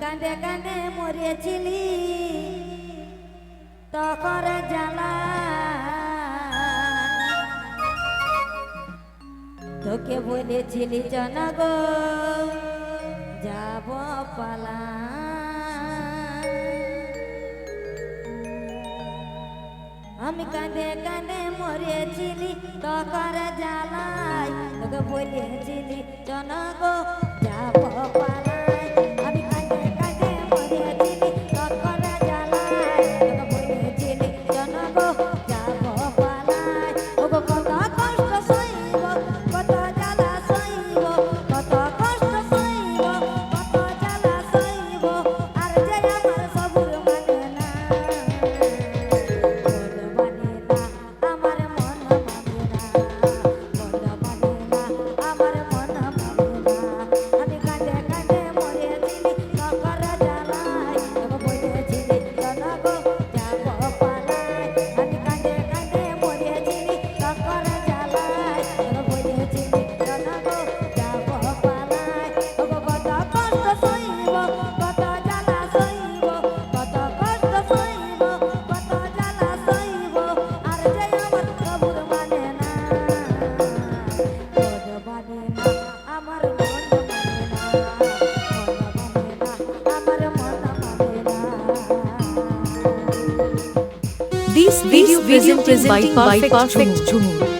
কাঁদে কাঁদে মরেছিলি, তখন জ্বালা। তোকে বলেছিলি, জনগ, যাব পালা। আমি কাঁদে কাঁদে মরেছিলি, তখন জ্বালাই। তোকে বলেছিলি, জনগ, যাব পালা। this video presented by Perfect Jhumur.